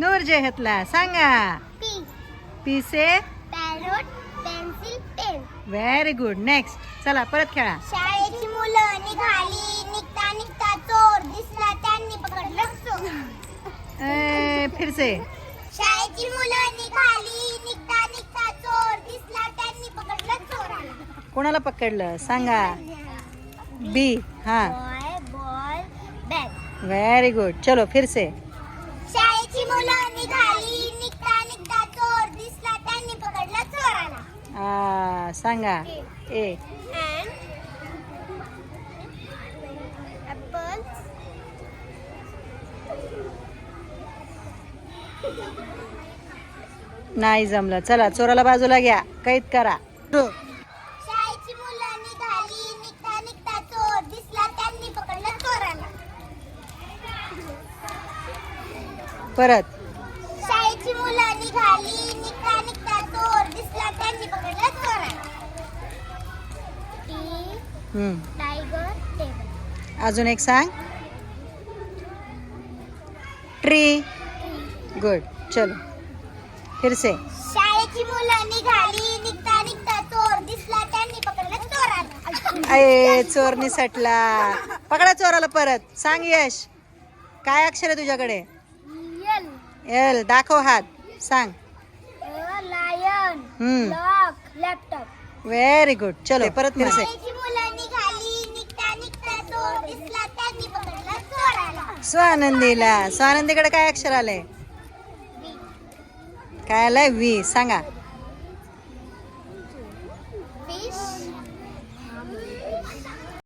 अक्षर जे घेतला. सांगा. पी. पी से? Parrot pencil pen. Very good next चला परत खेळा. शाळेची मुलं निघाली. निघता निघता चोर दिसला त्यांनी पकडलं. ए, फिर से शाळेची मुलं निघाली. निघता निघता चोर दिसला त्यांनी पकडलं चोराला. कोणाला पकडलं? सांगा. बी हा. Boy ball bag very good चलो फिर से शाळेची मुलं निघाली निघता निघता चोर दिसला त्यांनी पकडलं चोराला. आ, सांगा. ए. And apples. नाही जमलं. चला चोराला बाजूला घ्या. कैद करा शाळेची मुलं निघाली निघता निघता चोर दिसला त्यांनी पकडलं चोराला परत. शाळेची मुलं निघाली निघता निघता चोर दिसला त्यांनी पकडलं चोराला टी हम्म. टायगर टेबल अजून एक सांग. ट्री गुड चलो. फिर से शाळेची मुलं निघाली निघता निघता चोर दिसला त्यांनी पकडलं चोराला अये चोर निसटला पकडा चोराला परत. सांग यश. काय अक्षर आहे तुझ्याकडे? एल दाखव हात. सांग. Lion lock laptop very good चलो परत मिळते स्वानंदीला. स्वानंदीकडे काय अक्षर आलंय? काय आलंय? वी. सांगा.